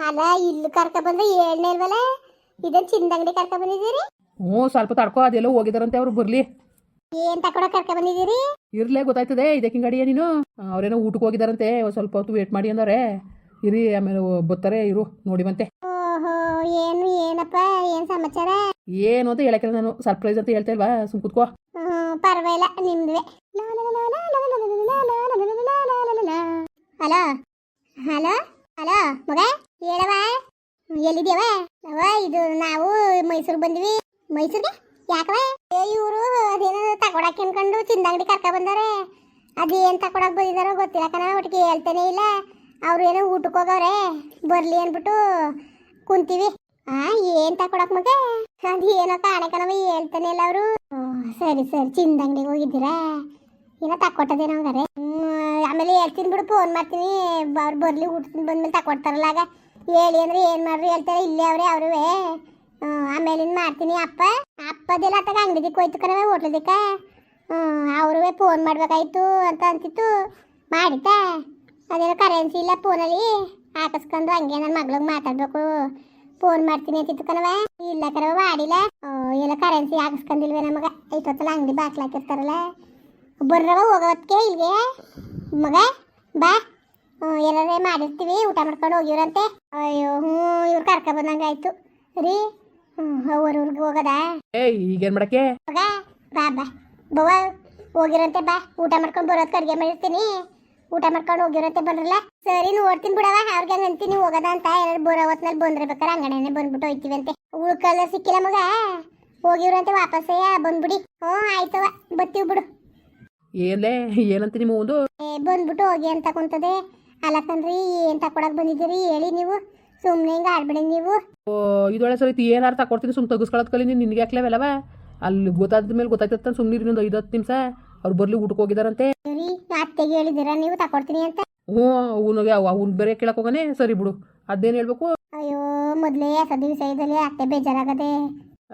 ಅಲ್ಲ ಇಲ್ಲಿ ಕರ್ಕ ಬಂದ್ರೆ ಏಳ್ನೇ ಇಲ್ವಲ್ಲ ಇದನ್ ಚಿಂದಂಗಡಿ ಕರ್ಕ ಬಂದಿದ್ದೀರಿ ಹ್ಞೂ ಸ್ವಲ್ಪ ತಡ್ಕೋ ಅದೆಲ್ಲ ಹೋಗಿದಾರಂತೆ ಅವ್ರು ಬರಲಿ ಏನ್ ತಕೊಡ ಕರ್ಕ ಬಂದಿದ್ದೀರಿ ಇರ್ಲೇ ಗೊತ್ತಾಯ್ತದೆ ಇದಕ್ಕಿಂಗ್ ಗಾಡಿಯ ನೀನು ಅವ್ರೇನೋ ಊಟಕ್ಕೆ ಹೋಗಿದಾರಂತೆ ಒಂದ್ ಸ್ವಲ್ಪ ಹೊತ್ತು ವೇಟ್ ಮಾಡಿ ಅಂದವ್ರೆ ಇರಿ ಆಮೇಲೆ ಬರ್ತಾರೆ ಇರು ನೋಡಿ ಬಂತೆ ಓಹೋ ಏನು ಏನಪ್ಪ ಏನ್ ಸಮಾಚಾರ ಏನು ಅಂತ ಹೇಳಕ್ಕಿಲ್ಲ ನಾನು ಸರ್ಪ್ರೈಸ್ ಅಂತ ಹೇಳ್ತಾ ಇಲ್ವಾ ಸುಮ್ ಕೂತ್ಕೋ ಹ್ಮ್ ಪರವಾಗಿಲ್ಲ ನಿಮ್ದುವೆ ಹಲೋ ಹಲೋ ಹಲೋ ಮಗ ಹೇಳವ ಎಲ್ಲಿದ್ಯವ ಅವ ಇದು ನಾವು ಮೈಸೂರು ಬಂದ್ವಿ. ಮೈಸೂರಿಗೆ? ಯಾಕವ ಇವರು ಅದೇನೋ ತಕೊಡಕ್ಕೆ ಅನ್ಕೊಂಡು ಚಿಂದಂಗಡಿ ಕರ್ಕ ಬಂದಾರೆ ಅದೇನ್ ತಕೊಡಕ್ ಬಂದಿದಾರೋ ಗೊತ್ತಿಲ್ಲ ಕಣ, ಒಟ್ಟಿಗೆ ಹೇಳ್ತಾನೆ ಇಲ್ಲ. ಅವ್ರು ಏನೋ ಊಟಕ್ಕೆ ಹೋಗವ್ರೆ. ಬರ್ಲಿ ಅನ್ಬಿಟ್ಟು ಕುಂತೀವಿ. ಆ, ಏನ್ ತಕೊಡಕ್ ಮಗ? ಅದು ಏನೋ ಕಾಣೆ ಕಣವ ಹೇಳ್ತಾನೆ ಇಲ್ಲ ಅವರು. ಸರಿ ಸರಿ ಚಿಂದಂಗಡಿಗೆ ಹೋಗಿದ್ದೀರಾ? ಏನೋ ತಕ್ಕೊಟ್ಟದೇನೋ ಹಂಗಾರೆ. ಆಮೇಲೆ ಹೇಳ್ತೀನಿ ಬಿಡು ಫೋನ್ ಮಾಡ್ತೀನಿ. ಅವ್ರು ಬರ್ಲಿ ಊಟ ಬಂದ್ಮೇಲೆ ತಕೊಡ್ತಾರಲ್ಲ ಆಗ. ಹೇಳಿ ಅಂದ್ರೆ ಏನ್ ಮಾಡ್ರಿ ಹೇಳ್ತಾರೆ, ಇಲ್ಲೇ ಅವ್ರೆ, ಅವ್ರುವೆ. ಆಮೇಲಿಂದ ಮಾಡ್ತೀನಿ ಅಪ್ಪ. ಅಪ್ಪದೆಲ್ಲ ತಗ ಅಂಗಡಿದಕ್ಕೆ ಹೋಯ್ತು ಕಣವೆ ಹೋಟ್ಲದಕ್ಕ. ಅವ್ರುವೆ ಫೋನ್ ಮಾಡ್ಬೇಕಾಯ್ತು ಅಂತ ಅಂತಿತ್ತು. ಮಾಡಿತಾ ಅದೇನೋ ಕರೆನ್ಸಿ ಇಲ್ಲ ಫೋನಲ್ಲಿ ಹಾಕಿಸ್ಕೊಂಡು ಹಂಗೆ ನನ್ನ ಮಗಳಿಗೆ ಮಾತಾಡ್ಬೇಕು. ಫೋನ್ ಮಾಡ್ತೀನಿ ಅಂತಿತ್ತು ಕಣವ ಇಲ್ಲ ಕಣವ ಮಾಡಿಲ್ಲ. ಎಲ್ಲ ಕರೆನ್ಸಿ ಹಾಕಿಸ್ಕೊಂಡಿಲ್ವೇ ನಮಗ. ಐತೊತ್ತಲ್ಲ ಅಂಗಡಿ ಬಾಕ್ಲಾಕಿರ್ತಾರಲ್ಲ ಬರ್ರವ ಹೋಗೋದಕ್ಕೆ ಇಲ್ಲಿಗೆ ಮಗ, ಬಾ. ಏನಾರೇ ಮಾಡಿರ್ತೀವಿ ಊಟ ಮಾಡ್ಕೊಂಡು ಹೋಗಿವ್ರಂತೆ. ಅಯ್ಯೋ ಹ್ಞೂ ಇವ್ರು ಕರ್ಕ ಬಂದಂಗಾಯ್ತು ರೀ ಅವ್ರ ಊರಿಗೆ ಹೋಗೋದಾ? ಏಯ್ ಈಗೇನು ಮಾಡಕ್ಕೆ? ಹೋಗ ಬಾ ಬಾ. ಬವ್ವ ಹೋಗಿರಂತೆ ಬಾ. ಊಟ ಮಾಡ್ಕೊಂಡು ಬರೋದಕ್ಕೆ ಅಡುಗೆ ಮಾಡಿರ್ತೀನಿ. ಊಟ ಮಾಡ್ಕೊಂಡು ಹೋಗಿರಂತೆ ಬಂದ್ರಲ್ಲ ಸರಿ ನೋಡ್ತೀನಿ ಬಿಡವ ಅವ್ರಿಗೆ ಹಂಗೆ ಅಂತೀನಿ ಹೋಗೋದ ಅಂತ ಏನಾದ್ರು ಬರೋ ಹೊತ್ನಲ್ಲಿ ಬಂದಿರ್ಬೇಕಾರೆ ಅಂಗಡಿನೇ ಬಂದ್ಬಿಟ್ಟು ಹೋಯ್ತೀವಿ ಅಂತೆ ಉಳ್ಕಲ್ಲ ಸಿಕ್ಕಿಲ್ಲ ಮಗ. ಹೋಗಿವ್ರಂತೆ ವಾಪಸ್ ಬಂದ್ಬಿಡಿ. ಹ್ಞೂ ಆಯ್ತವ ಬತ್ತೀವಿ ಬಿಡು. ಏನ್ಲೇ ಏನಂತ ನಿಮ್ಮ ಒಂದು ಏ ಬಂದ್ಬಿಟ್ಟು ಹೋಗಿ ಅಂತ ಕುಂತದೆ. ಅಲ್ಲ ಕಣ್ರಿ ಏನು ತಕೊಡಕ್ ಬಂದಿದ್ದೀರಿ? ಹೇಳಿ ನೀವು. ಸುಮ್ಮನೆ ಹಿಂಗೆ ಆಡ್ಬೇಡಿ ನೀವು. ಓ ಇದೊಳೆ ಸರಿ ಏನಾರ ತಕೊಡ್ತೀನಿ ಸುಮ್ ತೆಗಿಸ್ಕೊಳತ್ ಕಲಿ ನೀನು ನಿನಗೆ ಹಾಕ್ಲೇವಲ್ಲವ ಅಲ್ಲಿ ಗೊತ್ತಾದ ಮೇಲೆ ಗೊತ್ತಾಯ್ತತ್ತ ಸುಮ್ಮನೆ ಇನ್ನೊಂದು ಐದು ಹತ್ತು ನಿಮಿಷ. ಅವ್ರು ಬರ್ಲಿ ಊಟಕ್ಕೆ ಹೋಗಿದಾರಂತೆ. ಸರಿ ಅತ್ತೆಗೆ ಹೇಳಿದ್ದೀರಾ? ನೀವು ತಕೊಡ್ತೀನಿ ಅಂತ. ಹ್ಞೂ ಅವನಿಗೆ ಅವ್ನು ಬೇರೆ ಕೇಳಕ್ ಹೋಗನೆ. ಸರಿ ಬಿಡು ಅದೇನು ಹೇಳ್ಬೇಕು? ಅಯ್ಯೋ ಮೊದಲೇ ಸದ್ಯ ದಿವಸ ಇದ್ದಲ್ಲಿ ಅತ್ತೆ ಬೇಜಾರಾಗದೆ.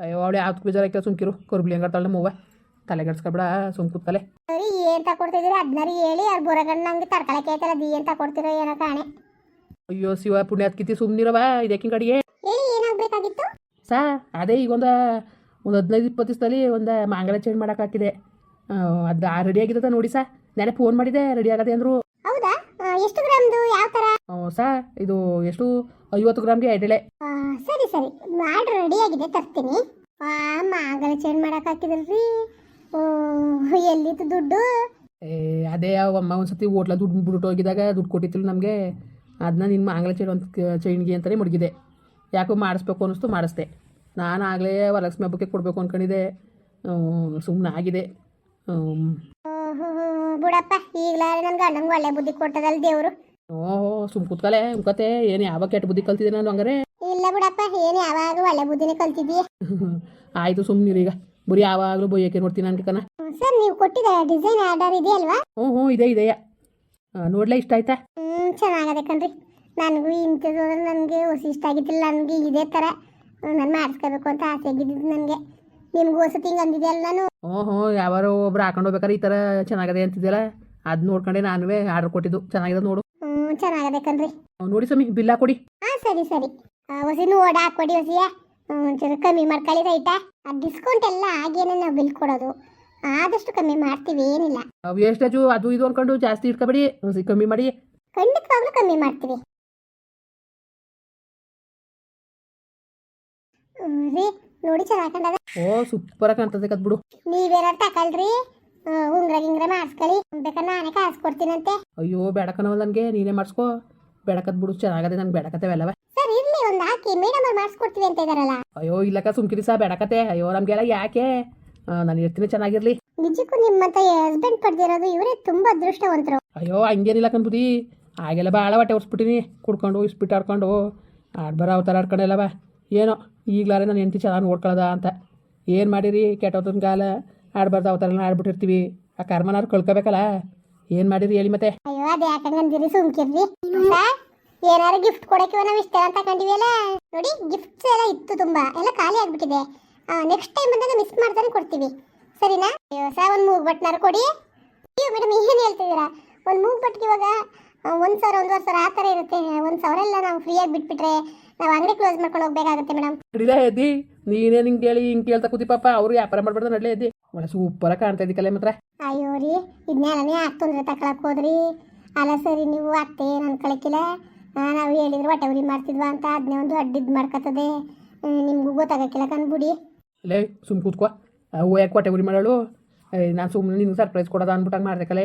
ಅಯ್ಯೋ ಅವಳು ಯಾವ್ದು ಬೇಜಾರಾಯ್ಕೆ ಸುಮ್ಕಿರು. ಕೊರ್ಬ್ಲಿ ಹಂಗಾರ್ತಾಳೆ ಮೂವ ತಲೆಗಡ್ಸ್ಕೊಬೇಡ ಸುಮ್ ಕೂತ್ಕಲೆ. ಸರಿ ಏನ್ ತಕೊಡ್ತಿದ್ದೀರಿ ಅದನ್ನಾರು ಹೇಳಿ ಅವ್ರು ಬುರಗಣ್ಣ ನಂಗೆ ತಡ್ಕೊಳಕ್ಕೆ ಆಯ್ತಲ್ಲ ಅದು ಏನ್ ತಗೊಡ್ತಿರೋ ಏನೋ ಕಾಣೆ. ಅಯ್ಯೋ ಶಿವ ಪುಣ್ಯ ಹತ್ಕಿತಿ ಸುಮ್ಮನಿರವ ಇದಕ್ಕಿಂಗ್ ಕಡೆಗೆ? ಹೇಳಿ ಏನಾಗಬೇಕಾಗಿತ್ತು ಸಾ ಅದೇ ಈಗ ಒಂದು ಒಂದು ಹದಿನೈದು ಇಪ್ಪತ್ತು ದಿವಸದಲ್ಲಿ ಒಂದು ಮಾಂಗಲ ಚೇಂಜ್ ಮಾಡೋಕ್ಕಾಕಿದೆ ಅದು ರೆಡಿ ಆಗಿದೆ ನೋಡಿ ಸಾ. ನಾನೇ ಫೋನ್ ಮಾಡಿದೆ ರೆಡಿ ಆಗದೆ ಅಂದರು. ಹೌದಾ? ಆ, ಎಷ್ಟು ಗ್ರಾಮ್ದು ಯಾವ ಥರ ಸಾ ಇದು ಎಷ್ಟು? ಐವತ್ತು ಗ್ರಾಮ್ಗೆ ಎಡೆಳೆ ಆ, ಸರಿ ಸರಿ. ಮಾಡಿ ರೆಡಿ ಆಗಿದೆ ತರ್ತೀನಿ. ಆ ಮಾಗಲ ಚೇಂಜ್ ಮಾಡಕ್ ಹಾಕಿದ್ರಿ ಎಲ್ಲಿತ್ತು ದುಡ್ಡು? ಏ ಅದೇ ಅಮ್ಮ ಒಂದ್ಸತಿ ಓಟ್ಲ ದುಡ್ಡು ಬಿಟ್ಟು ಹೋಗಿದಾಗ ದುಡ್ಡು ಕೊಟ್ಟಿತ್ತು ನಮಗೆ. ಅದನ್ನ ನಿಮ್ಮ ಆಂಗ್ಲ ಚೈನ್ ಒಂದು ಚೈನ್ಗೆ ಅಂತಲೇ ಮುಡುಗಿದೆ ಯಾಕೋ ಮಾಡಿಸ್ಬೇಕು ಅನ್ನಿಸ್ತು ಮಾಡಿಸ್ದೆ. ನಾನು ಆಗಲೇ ವರಲಕ್ಷ್ಮಿ ಹಬ್ಬಕ್ಕೆ ಕೊಡಬೇಕು ಅಂದ್ಕೊಂಡಿದ್ದೆ ಸುಮ್ಮನೆ ಆಗಿದೆ. ಬಿಡಪ್ಪ ಈಗಲಾರೆ ನನ್ನ ಗಂಡಂಗೆ ಒಳ್ಳೆ ಬುದ್ಧಿ ಕೊಟ್ಟದಲ್ಲ ದೇವರು. ಓಹೋ ಸುಮ್ ಕೂತ್ಕಲೆ ಕತೆ. ಏನು ಯಾವಾಗ ಕೆಟ್ಟ ಬುದ್ಧಿ ಕಲ್ತಿದ್ದೆ ನಾನು ಹಂಗಾರೆ? ಇಲ್ಲ ಬಿಡಪ್ಪ ಏನು ಯಾವಾಗ ಒಳ್ಳೆ ಬುದ್ಧಿನೇ ಕಲ್ತಿದ್ದೀಯ ಆಯಿತು ಸುಮ್ಮನಿರು ಈಗ. ಬರೀ ಯಾವಾಗಲೂ ಬೊಯ್ಯಕ್ಕೆ ನೋಡ್ತೀನಿ ಅನ್ಕನ ಕಣ. ಸರ್ ನೀವು ಕೊಟ್ಟಿದ ಡಿಸೈನ್ ಆರ್ಡರ್ ಇದೆಯಲ್ವಾ? ಹ್ಞೂ ಹ್ಞೂ ಇದೆ ಇದೆಯ ನೋಡ್ಲೇ ಇಷ್ಟ ಆಯ್ತಾ? ಹ್ಞೂ ಚೆನ್ನಾಗದೆ ಕಣ್ರಿ. ನನಗೂ ಇಂಥದ್ದು ನನಗೆ ಹೊಸ ಇಷ್ಟ ಆಗಿದ್ದಿಲ್ಲ ನನಗೆ ಇದೇ ಥರ ನಾನು ಮಾಡಿಸ್ಕೋಬೇಕು ಅಂತ ಆಸೆ ಆಗಿದ್ದು ನನಗೆ. ನಿಮ್ಗೂ ಹೊಸ ತಿಂಗ್ ಅಂದಿದೆಯಲ್ಲ ನಾನು. ಹ್ಞೂ ಹ್ಞೂ ಯಾವಾರು ಒಬ್ರು ಹಾಕೊಂಡು ಹೋಗ್ಬೇಕಾರೆ ಈ ಥರ ಚೆನ್ನಾಗದೆ ಅಂತಿದ್ಯಲ್ಲ? ಅದು ನೋಡ್ಕೊಂಡೆ ನಾನುವೇ ಆರ್ಡರ್ ಕೊಟ್ಟಿದ್ದು. ಚೆನ್ನಾಗಿದೆ ನೋಡು. ಹ್ಞೂ ಚೆನ್ನಾಗದೆ ಕಣ್ರಿ. ನೋಡಿ ಸ್ವಾಮಿ ಬಿಲ್ಲ ಕೊಡಿ. ಹಾಂ ಸರಿ ಸರಿ. ಹೊಸಿನೂ ಹೊಸಿ ನೋಡ ಹಾಕ್ಕೊಡಿ ಹೊಸಿಯ. ಒಂಚೂರು ಕಮ್ಮಿ ಮಾಡ್ಕೊಳ್ಳಿ ರೈಟ ಆ ಡಿಸ್ಕೌಂಟ್ ಎಲ್ಲ ಆಗೇನೆ ನಾವು ಬಿಲ್ ಕೊಡೋದು. ಆದಷ್ಟು ಕಮ್ಮಿ ಮಾಡ್ತೀವಿ ಏನಿಲ್ಲ. ವೇಸ್ಟೇಜು ಅದು ಇದು ಅನ್ಕೊಂಡು ಜಾಸ್ತಿ ಇಟ್ಕೊಬೇಡಿ. ಒಂದ್ ಸ್ವಲ್ಪ ಕಮ್ಮಿ ಮಾಡಿ. ಖಂಡಿತವಾಗ್ಲೂ ಕಮ್ಮಿ ಮಾಡ್ತೀವಿ. ಹ್ಮ್, ರೀ ನೋಡಿ ಚೆನ್ನಾಗಿ ಕಂಡದ ಓ ಸೂಪರ್ ಕಾಣ್ತದೆ ಕದ್ ಬಿಡು. ನೀವೇನಾರು ಆ, ಉಂಗ್ರ ಗಿಂಗ್ರ ಮಾಡಿಸ್ಕೊಳ್ಳಿ ಬೇಕಾದ್ರೆ ನಾನೇ ಕಾಸು ಕೊಡ್ತೀನಂತೆ. ಅಯ್ಯೋ ಬೇಡಕನವಲ್ಲ ನನಗೆ. ನೀನೇ ಮಾಡಿಸ್ಕೋ. ಬೇಡಕದ್ ಬಿಡು ಚೆನ್ನಾಗದೆ ನಂಗೆ ಬೇಡಕತ್ತವೆಲ್ಲವ ಸರ್ ಇರ್ಲಿ ಒಂದು ಹಾಕಿ ಮೇಡಮ್ ಅವ್ರು ಮಾಡಿಸ್ಕೊಡ್ತೀವಿ ಅಂತ ಇದಾರಲ್ಲ. ಅಯ್ಯೋ ಇಲ್ಲಕ್ಕ ಸುಮ್ಕಿರಿ ಸಾ ಬೇಡಕತೆ ಅಯ್ಯೋ ನಮಗೆಲ್ಲ ಯಾಕೆ? ನಾನು ಇರ್ತೀನಿ ಚೆನ್ನಾಗಿರ್ಲಿ. ನಿಜಕ್ಕೂ ನಿಮ್ಮಂತ ಹಸ್ಬೆಂಡ್ ಪಡೆದಿರೋದು ಇವರೇ ತುಂಬಾ ಅದೃಷ್ಟವಂತರು. ಅಯ್ಯೋ ಹಂಗೇನಿಲ್ಲ ಕನ್ಬುದಿ ಆಗೆಲ್ಲ ಭಾಳ ಹೊಟ್ಟೆ ಹೊಡ್ಸ್ಬಿಟ್ಟಿನಿ. ಕುಡ್ಕೊಂಡು ಇಸ್ಬಿಟ್ಟು ಆಡ್ಕೊಂಡು ಆಡ್ಬಾರ ಅವತಾರ ಆಡ್ಕೊಂಡೆಲ್ಲವ ಏನೋ ಈಗಲಾರೆ ನಾನು ಹೆಂಡತಿ ಚೆನ್ನಾಗಿ ನೋಡ್ಕೊಳ್ಳೋದ ಅಂತ. ಏನು ಮಾಡಿರಿ? ಕೆಟ್ಟೋತನ ಕಾಲ. ಆಡ್ಬಾರ್ದು ಅವತಾರ ಆಡ್ಬಿಟ್ಟಿರ್ತೀವಿ. ಆ ಕರ್ಮನಾರು ಕಳ್ಕೋಬೇಕಲ್ಲ. ಏನು ಮಾಡಿರಿ ಹೇಳಿ ಮತ್ತೆ? ಅಯ್ಯೋ ಅದೇ ಯಾಕಂಗಂದಿರಿ ಸುಮ್ಕಿರ್ರಿ ಏನಾರು ಗಿಫ್ಟ್ ಕೊಡೋಕೆ ನಾವು ಇಷ್ಟ ಅಂತ ಕಂಡಿವಿಯಲ್ಲ? ನೋಡಿ ಗಿಫ್ಟ್ಸ್ ಎಲ್ಲ ಇತ್ತು ತುಂಬಾ. ಎಲ್ಲ ಖಾಲಿ ಆಗ್ಬಿಟ್ಟಿದೆ. ನೆಕ್ಸ್ಟ್ ಟೈಮ್ ಬಂದಾಗ ಮಿಸ್ ಮಾಡ್ತಾನೆ ಕೊಡ್ತೀವಿ. ಸರಿನಾ? ಅಯ್ಯೋ ಸರ್ ಒಂದು ಮೂಗ್ ಬಟ್ನಾರು ಕೊಡಿ. ಅಯ್ಯೋ ಮೇಡಮ್ ಏನು ಹೇಳ್ತಿದ್ದೀರಾ? ಒಂದು ಮೂಗ್ ಬಟ್ಗೆ ಇವಾಗ ಒಂದು ಸಾವಿರ ಒಂದುವರೆ ಸಾವಿರ ಆ ಥರ ಇರುತ್ತೆ. ಒಂದು ಸಾವಿರ ಎಲ್ಲ ನಾವು ಫ್ರೀಯಾಗಿ ಬಿಟ್ಬಿಟ್ರೆ ನಾವು ಅಂಗಡಿ ಕ್ಲೋಸ್ ಮಾಡ್ಕೊಂಡು ಹೋಗ್ಬೇಕಾಗುತ್ತೆ ಮೇಡಮ್ ಇಲ್ಲ ಎದ್ದಿ. ನೀನೇ ನಿಂಗೆ ಹೇಳಿ ಹಿಂಗೆ ಕೇಳ್ತಾ ಕೂತಿ ಪಾಪ. ಅವ್ರು ವ್ಯಾಪಾರ ಮಾಡ್ಬಾರ್ದು ನಡಲೇ ಎದ್ದಿ. ಒಳ್ಳೆ ಸೂಪರ ಕಾಣ್ತಾ ಇದ್ದಿಕಲ್ಲ ಮಾತ್ರ. ಅಯ್ಯೋ ರೀ ಇದನ್ನೆಲ್ಲನೇ ಯಾಕೆ ತೊಂದರೆ ತಕೊಳಕ್ ಹೋದ್ರಿ. ಅಲ್ಲ ಸರಿ ನೀವು ಅತ್ತೆ ನನ್ನ ಅನ್ಕೊಳಕ್ಕಿಲ್ಲ ನಾವು ಹೇಳಿದ್ರೆ ಹೊಟ್ಟೆ ಉರಿ ಮಾಡ್ತಿದ್ವಾ ಅಂತ ಅದನ್ನೇ ಒಂದು ಅಡ್ಡಿದ್ ಮಾಡ್ಕತ್ತದೆ. ನಿಮ್ಗೂ ಗೊತ್ತಾಗಕ್ಕಿಲ್ಲ ಕಂದ್ಬಿಡಿ ಲೇ ಸುಮ್ ಕೂತ್ಕೋ. ಅವು ಯಾಕೆ ಹೊಟ್ಟೆ ಉರಿ ಮಾಡಳು? ನಾನು ಸುಮ್ಮನೆ ನಿನ್ಗೆ ಸರ್ಪ್ರೈಸ್ ಕೊಡೋದ ಅಂದ್ಬಿಟ್ಟು ಮಾಡ್ಬೇಕಲ್ಲ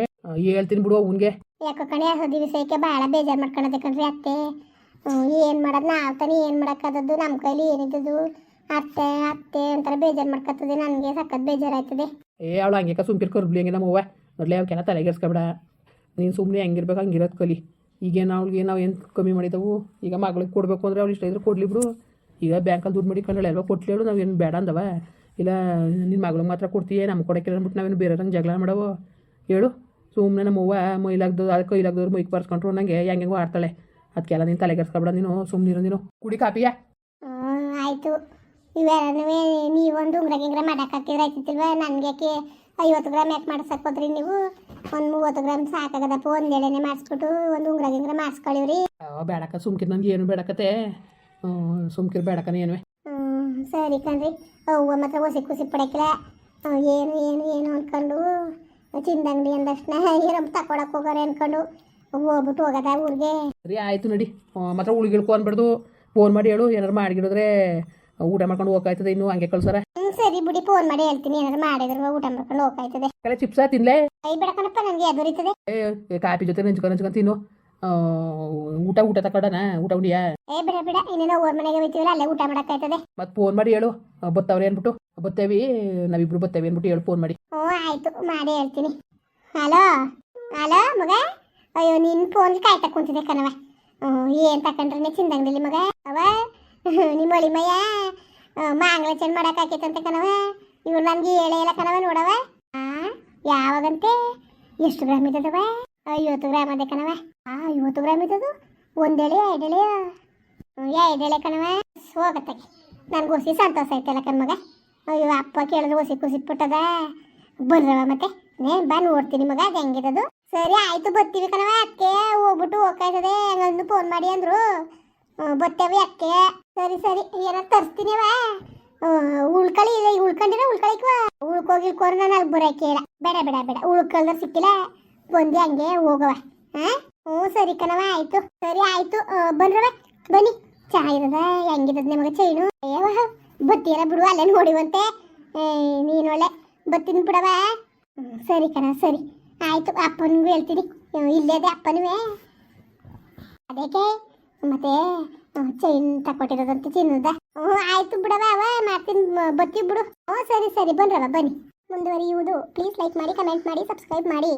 ಹೇಳ್ತೀನಿ ಬಿಡು ಅವನಿಗೆ. ಯಾಕೋ ಕಣೆ ಹದಿ ವಿಷಯಕ್ಕೆ ಭಾಳ ಬೇಜಾರು ಮಾಡ್ಕೊಳದೆ ಕಣ್ರಿ ಅತ್ತೆ. ಏನು ಮಾಡೋದು ನಾವು ತಾನೇ ಏನು ಮಾಡೋಕ್ಕಾದದ್ದು ನಮ್ಮ ಕೈಲಿ ಏನಿದ್ದದು ಅತ್ತೆ ಅತ್ತೆ ಒಂಥರ ಬೇಜಾರು ಮಾಡ್ಕೊತದೆ ನನಗೆ ಸಖತ್ ಬೇಜಾರಾಯ್ತದೆ. ಏ ಅವಳು ಹಂಗೆ ಸುಮ್ಕಿರ್ ಕರ್ಬ್ಲಿ ಹಂಗೆ ನಮ್ಮ ಅವ್ವ ನೋಡ್ಲಿ ಅವಕ್ಕೆಲ್ಲ ತಲೆಗೆರ್ಸ್ಕೊಬೇಡ. ನೀನು ಸುಮ್ಮನೆ ಹೆಂಗಿರ್ಬೇಕು ಹಂಗಿರೋದು ಕಲಿ. ಈಗೇನು ಅವ್ಳಿಗೆ ನಾವು ಏನು ಕಮ್ಮಿ ಮಾಡಿದವು? ಈಗ ಮಗಳಿಗೆ ಕೊಡಬೇಕು ಅಂದರೆ ಅವ್ಳು ಇಷ್ಟ ಇದ್ರೆ ಕೊಡಲಿ ಬಿಡು. ಈಗ ಬ್ಯಾಂಕಲ್ಲಿ ದುಡ್ಡು ಮಾಡಿ ಕಂಡ್ರೆ ಎಲ್ಲ ಕೊಟ್ಲಿ ಹೇಳು ನಾವೇನು ಬೇಡ ಅಂದವ. ಇಲ್ಲ ನಿನ್ನ ಮಗಳಿಗೆ ಮಾತ್ರ ಕೊಡ್ತೀಯ? ನಮ್ಗೆ ಕೊಡೋಕ್ಕಿಲ್ಲ ಅಂದ್ಬಿಟ್ಟು ನಾವೇನು ಬೇರೆ ಜಗಳ ಮಾಡವು? ಹೇಳು. ಸುಮ್ಮನೆ ನಮ್ಮ ಅವ್ವ ಮೈಲಾಗ್ದು ಅದಕ್ಕೆ ಕೈಲಾಗ್ದವ್ರು ಮೈಗೆ ಬರ್ಸ್ಕೊಂಡ್ರು, ನಂಗೆ ಹೆಂಗೆ ಆಡ್ತಾಳೆ. ಅದಕ್ಕೆಲ್ಲ ನೀನು ತಲೆಗೆಡ್ಸ್ಕೊಬೇಡ ನೀನು ಸುಮ್ಮನಿರೋ ನೀನು. ಕುಡಿ ಕಾಪಿಯ. ಆಯಿತು. ಇವೆಲ್ಲನೂ ನೀವೊಂದು ಉಂಗ್ರ ಗಿಂಗ್ರ ಮಾಡೋಕ್ಕಾಗ್ತಿದ್ರೆ ಆಯ್ತಿಲ್ವ ನನಗೆ ಐವತ್ತು ಗ್ರಾಮ್ ಯಾಕೆ ಮಾಡ್ಸಕ್ ಹೋದ್ರಿ ನೀವು? ಒಂದು ಮೂವತ್ತು ಗ್ರಾಮ್ ಸಾಕಾಗದಪ್ಪ ಒಂದು ಎಳೆನೆ ಮಾಡಿಸ್ಬಿಟ್ಟು ಒಂದು ಉಂಗ್ರ ಗಿಂಗ್ರ ಮಾಡಿಸ್ಕೊಳ್ಳಿವ್ರಿ ಬೇಡಕ್ಕ ಸುಮ್ಕಿರ್ ನಂಗೆ ಏನು ಬೇಡಕತೆ. ಸುಮ್ಕಿರ್ ಬೇಡಕನೇ ಏನು. ಸರಿ ಕಣ್ರಿ. ಅವ್ವ ಮಾತ್ರ ಹೊಸಿ ಕುಸಿ ಪಡಕ್ಕಿಲ್ಲ. ಅವ್ ಏನು ಏನು ಏನು ಅನ್ಕೊಂಡು ಚಿಂದಂಗಡಿ ಅಂದಷ್ಟನ. ಏನಪ್ಪ ತಕೊಳಕ್ ಹೋಗೋರೆ ಅನ್ಕೊಂಡು ಹೋಗ್ಬಿಟ್ಟು ಹೋಗದ ಊರಿಗೆ? ಸರಿ ಆಯಿತು ನಡಿ. ಮಾತ್ರ ಉಳಿಗಿಳ್ಕೊ ಫೋನ್ ಮಾಡಿ ಹೇಳು ಏನಾರು ಮಾಡಿಗಿಡಿದ್ರೆ ಊಟ ಮಾಡ್ಕೊಂಡು ಹೋಗ್ಕಾಯ್ತದೆ ಇನ್ನು ಹಂಗೆ ಕಳ್ಸಾರ. ಸರಿ ಬಿಡಿ ಫೋನ್ ಮಾಡಿ ಹೇಳ್ತೀನಿ. ಏನಾದ್ರು ಮಾಡಿದ್ರು ಊಟ ಮಾಡ್ಕೊಂಡು ಹೋಗ್ತಾಯ್ತದೆ ಕಲೆ ಚಿಪ್ಸ ತಿನ್ಲೆ? ಕೈ ಬಿಡಕಣಪ್ಪ ನನಗೆ ಎದುರಿತದೆ ಏ ಕಾಫಿ ಜೊತೆ ನೆಂಚ್ಕೊಂಡು ನೆಂಚ್ಕೊಂಡು ತಿನ್ನು. ಆ, ಊಟ ಊಟ ತಕೊಂಡನ ಊಟ ಉಂಡಿಯಾ? ಏ ಬಿಡ ಬಿಡ. ಇನ್ನೇನೋ ಓರ್ ಮನೆಗೆ ಹೋಯ್ತೀವಲ್ಲ ಅಲ್ಲೇ ಊಟ ಮಾಡಕ್ಕಾಯ್ತದೆ. ಮತ್ತೆ ಫೋನ್ ಮಾಡಿ ಹೇಳು. ಆ, ಬತ್ತವ್ರೆ ಅಂದ್ಬಿಟ್ಟು ಬತ್ತೇವಿ ನಾವಿಬ್ರು ಬತ್ತೇವಿ ಅನ್ಬಿಟ್ಟು ಹೇಳು ಫೋನ್ ಮಾಡಿ. ಹ್ಞೂ ಆಯ್ತು. ಮಾಡಿ ಹೇಳ್ತೀನಿ. ಹಲೋ? ಹಲೋ ಮಗ? ಅಯ್ಯೋ ನಿನ್ನ ಫೋನ್ ಕಾಯ್ತಾ ಕುಂತಿದೆ ಕಣವ ಹ್ಞೂ ಏನು ತಕೊಂಡ್ರೆ ಚಿಂದಂಗಡಿಲಿ ಮಗ? ಅವ? ನಿಮ್ಮ ಒಳಿಮಯ್ಯ ಮಾಂಗಳ ಮಾಡಕ್ ಆಕೈತಂತೆ ಕಣವ ಇವ್ರು ನನಗೆ ಏಳೆ ಇಲ್ಲ ಕಣವ ನೋಡವ ಯಾವಾಗಂತೆ? ಎಷ್ಟು ಗ್ರಾಮ್ ಇದ್ದದವ ಐವತ್ತು ಗ್ರಾಮ್ ಅದೇ ಕಣವ ಆ, ಐವತ್ತು ಗ್ರಾಮ್ ಇದ್ದದು ಒಂದೆಳೆ ಎರಡೆಳೆ ಎರಡೆಳೆ ಕಣವ ಹೋಗತ್ತಾಗೆ ನನಗೆ ಹೊಸಿ ಸಂತೋಷ ಆಯ್ತಲ್ಲ ಕಣ್ಮಗ ಅಯ್ಯೋ, ಅಪ್ಪ ಕೇಳಿದ್ರೆ ಹೊಸಿ ಖುಷಿ ಪುಟ್ಟದ. ಬರ್ರವ ಮತ್ತೆ. ನೇ, ಬಾ ನೋಡ್ತೀನಿ ಮಗ, ಅದು ಹೆಂಗಿರೋದು ಸರಿ, ಆಯ್ತು, ಬರ್ತೀವಿ ಕಣವ ಅಕ್ಕೆ ಹೋಗ್ಬಿಟ್ಟು ಹೋಗ್ತಾ ಇದ್ದದೆ. ಹೆಂಗಂದು ಫೋನ್ ಮಾಡಿ ಅಂದ್ರು. ಬರ್ತೇವೆ ಅಕ್ಕೆ ಸರಿ ಸರಿ. ಏನ ತರಿಸ್ತೀನಿ ಅವ ಉಳ್ಕಳಿ, ಇಲ್ಲ ಉಳ್ಕೊಂಡಿರ ಉಳ್ಕಳಿಕ್ವ ಉಳ್ಕೋಗಿ, ಇಳ್ಕೋರ್ ನಾನು ಅಲ್ಲಿ ಬರೋಕೆ ಇಲ್ಲ ಬೇಡ ಬೇಡ ಬೇಡ. ಉಳ್ಕೊಳ್ದ ಸಿಕ್ಕಿಲ್ಲ ಬಂದು, ಹಂಗೆ ಹೋಗವ ಹಾ ಹ್ಞೂ ಸರಿ ಕಣವ ಆಯ್ತು. ಸರಿ, ಆಯ್ತು. ಬನ್ರವ ಬನ್ನಿ. ಚೆನ್ನಾಗಿರದ ಹೆಂಗಿರದ ನಿಮಗೆ ಚೈನು? ಏವ ಬತ್ತೀರ ಬಿಡುವ ಅಲ್ಲೇ ನೋಡಿವಂತೆ. ನೀನೊಳ್ಳೆ ಬತ್ತೀನಿ ಬಿಡವ ಸರಿ ಕಣ, ಸರಿ. ಆಯ್ತು, ಅಪ್ಪನಿಗೂ ಹೇಳ್ತೀನಿ. ಇಲ್ಲೇದೆ ಇಲ್ಲೇ ಇದೆ ಅದಕ್ಕೆ ಮತ್ತೆ ಚೈನ್ ತಕೊಟ್ಟಿರೋದಂತ ಚಿನ್ನದ ಹ್ಞೂ ಆಯ್ತು ಬಿಡವ ಮಾಡ್ತೀನಿ ಬರ್ತೀವಿ ಬಿಡು. ಹ್ಞೂ ಸರಿ ಸರಿ ಬನ್ರವ ಬನ್ನಿ. ಮುಂದುವರಿಯುವುದು. ಪ್ಲೀಸ್ ಲೈಕ್ ಮಾಡಿ ಕಮೆಂಟ್ ಮಾಡಿ ಸಬ್ಸ್ಕ್ರೈಬ್ ಮಾಡಿ.